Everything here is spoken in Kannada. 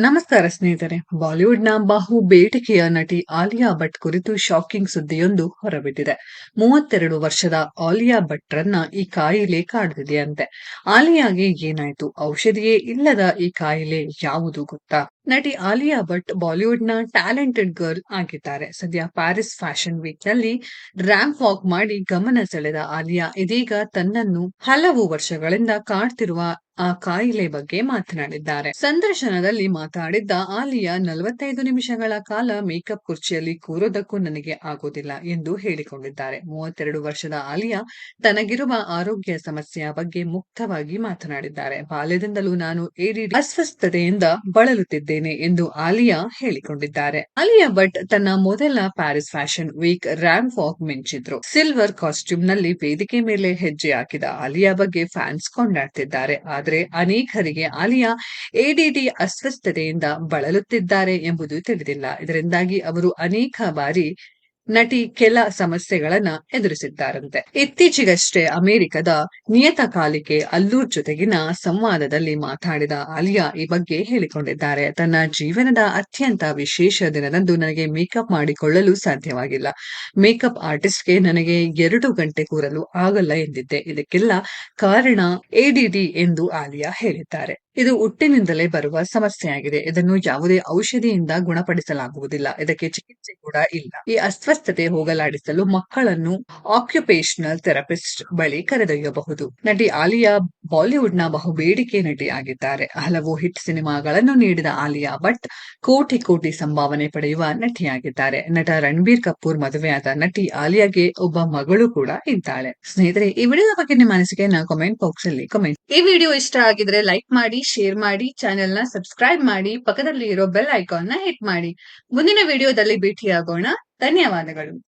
ನಮಸ್ಕಾರ ಸ್ನೇಹಿತರೆ. ಬಾಲಿವುಡ್ನ ಬಾಹು ಬೇಟಿಕೆಯ ನಟಿ ಆಲಿಯಾ ಭಟ್ ಕುರಿತು ಶಾಕಿಂಗ್ ಸುದ್ದಿಯೊಂದು ಹೊರಬಿದ್ದಿದೆ. ಮೂವತ್ತೆರಡು ವರ್ಷದ ಆಲಿಯಾ ಭಟ್ರನ್ನ ಈ ಕಾಯಿಲೆ ಕಾಡುತ್ತಿದೆಯಂತೆ ಆಲಿಯಾಗೆ ಏನಾಯ್ತು? ಔಷಧಿಯೇ ಇಲ್ಲದ ಈ ಕಾಯಿಲೆ ಯಾವುದು ಗೊತ್ತಾ? ನಟಿ ಆಲಿಯಾ ಭಟ್ ಬಾಲಿವುಡ್ನ ಟ್ಯಾಲೆಂಟೆಡ್ ಗರ್ಲ್ ಆಗಿದ್ದಾರೆ. ಸದ್ಯ ಪ್ಯಾರಿಸ್ ಫ್ಯಾಷನ್ ವೀಕ್ನಲ್ಲಿ ರ್ಯಾಂಪ್ ವಾಕ್ ಮಾಡಿ ಗಮನ ಸೆಳೆದ ಆಲಿಯಾ ಇದೀಗ ತನ್ನನ್ನು ಹಲವು ವರ್ಷಗಳಿಂದ ಕಾಡ್ತಿರುವ ಆ ಕಾಯಿಲೆ ಬಗ್ಗೆ ಮಾತನಾಡಿದ್ದಾರೆ. ಸಂದರ್ಶನದಲ್ಲಿ ಮಾತಾಡಿದ್ದ ಆಲಿಯಾ, ನಲವತ್ತೈದು ನಿಮಿಷಗಳ ಕಾಲ ಮೇಕಪ್ ಕುರ್ಚಿಯಲ್ಲಿ ಕೂರೋದಕ್ಕೂ ನನಗೆ ಆಗೋದಿಲ್ಲ ಎಂದು ಹೇಳಿಕೊಂಡಿದ್ದಾರೆ. ಮೂವತ್ತೆರಡು ವರ್ಷದ ಆಲಿಯಾ ತನಗಿರುವ ಆರೋಗ್ಯ ಸಮಸ್ಯೆಯ ಬಗ್ಗೆ ಮುಕ್ತವಾಗಿ ಮಾತನಾಡಿದ್ದಾರೆ. ಬಾಲ್ಯದಿಂದಲೂ ನಾನು ಏರಿ ಅಸ್ವಸ್ಥತೆಯಿಂದ ಬಳಲುತ್ತಿದ್ದೇನೆ ಎಂದು ಆಲಿಯಾ ಹೇಳಿಕೊಂಡಿದ್ದಾರೆ. ಆಲಿಯಾ ಭಟ್ ತನ್ನ ಮೊದಲ Paris fashion week ramp walk ಮಿಂಚಿದ್ರು. Silver ಕಾಸ್ಟ್ಯೂಮ್ನಲ್ಲಿ ವೇದಿಕೆ ಮೇಲೆ ಹೆಜ್ಜೆ ಹಾಕಿದ ಆಲಿಯಾ ಬಗ್ಗೆ ಫ್ಯಾನ್ಸ್ ಕೊಂಡಾಡ್ತಿದ್ದಾರೆ. ಆದರೆ ಅನೇಕರಿಗೆ ಆಲಿಯಾ ಎಡಿಡಿ ಅಸ್ವಸ್ಥತೆಯಿಂದ ಬಳಲುತ್ತಿದ್ದಾರೆ ಎಂಬುದು ತಿಳಿದಿಲ್ಲ. ಇದರಿಂದಾಗಿ ಅವರು ಅನೇಕ ಬಾರಿ ನಟಿ ಕೆಲ ಸಮಸ್ಯೆಗಳನ್ನ ಎದುರಿಸಿದ್ದಾರಂತೆ. ಇತ್ತೀಚೆಗಷ್ಟೇ ಅಮೆರಿಕದ ನಿಯತಕಾಲಿಕೆ ಅಲ್ಲೂರ್ ಜೊತೆಗಿನ ಸಂವಾದದಲ್ಲಿ ಮಾತಾಡಿದ ಆಲಿಯಾ ಈ ಬಗ್ಗೆ ಹೇಳಿಕೊಂಡಿದ್ದಾರೆ. ತನ್ನ ಜೀವನದ ಅತ್ಯಂತ ವಿಶೇಷ ದಿನದಂದು ನನಗೆ ಮೇಕಪ್ ಮಾಡಿಕೊಳ್ಳಲು ಸಾಧ್ಯವಾಗಿಲ್ಲ. ಮೇಕಪ್ ಆರ್ಟಿಸ್ಟ್ಗೆ ನನಗೆ ಎರಡು ಗಂಟೆ ಕೂರಲು ಆಗಲ್ಲ ಎಂದಿದ್ದೆ. ಇದಕ್ಕೆಲ್ಲ ಕಾರಣ ಎಡಿಡಿ ಎಂದು ಆಲಿಯಾ ಹೇಳಿದ್ದಾರೆ. ಇದು ಹುಟ್ಟಿನಿಂದಲೇ ಬರುವ ಸಮಸ್ಯೆಯಾಗಿದೆ. ಇದನ್ನು ಯಾವುದೇ ಔಷಧಿಯಿಂದ ಗುಣಪಡಿಸಲಾಗುವುದಿಲ್ಲ. ಇದಕ್ಕೆ ಚಿಕಿತ್ಸೆ ಕೂಡ ಇಲ್ಲ. ಈ ಅಸ್ವಸ್ಥತೆ ಹೋಗಲಾಡಿಸಲು ಮಕ್ಕಳನ್ನು ಆಕ್ಯುಪೇಷನಲ್ ಥೆರಪಿಸ್ಟ್ ಬಳಿ ಕರೆದೊಯ್ಯಬಹುದು. ನಟಿ ಆಲಿಯಾ ಬಾಲಿವುಡ್ ಬಹು ಬೇಡಿಕೆ ನಟಿ ಆಗಿದ್ದಾರೆ. ಹಲವು ಹಿಟ್ ಸಿನಿಮಾಗಳನ್ನು ನೀಡಿದ ಆಲಿಯಾ ಭಟ್ ಕೋಟಿ ಕೋಟಿ ಸಂಭಾವನೆ ಪಡೆಯುವ ನಟಿಯಾಗಿದ್ದಾರೆ. ನಟ ರಣಬೀರ್ ಕಪೂರ್ ಮದುವೆಯಾದ ನಟಿ ಆಲಿಯಾಗೆ ಒಬ್ಬ ಮಗಳು ಕೂಡ ಇದ್ದಾಳೆ. ಸ್ನೇಹಿತರೆ, ಈ ವಿಡಿಯೋದ ಬಗ್ಗೆ ನಿಮ್ಮ ಅನಿಸಿಕೆಯನ್ನ ಕಮೆಂಟ್ ಬಾಕ್ಸ್ ಅಲ್ಲಿ ಕಮೆಂಟ್ ಈ ವಿಡಿಯೋ ಇಷ್ಟ ಆಗಿದ್ರೆ ಲೈಕ್ ಮಾಡಿ ಶೇರ್ ಮಾಡಿ ಚಾನೆಲ್ನ ಸಬ್ಸ್ಕ್ರೈಬ್ ಮಾಡಿ ಪಕ್ಕದಲ್ಲಿ ಇರೋ ಬೆಲ್ ಐಕಾನ್ನ ಹಿಟ್ ಮಾಡಿ. ಮುಂದಿನ ವಿಡಿಯೋದಲ್ಲಿ ಭೇಟಿಯಾಗೋಣ ಧನ್ಯವಾದಗಳು.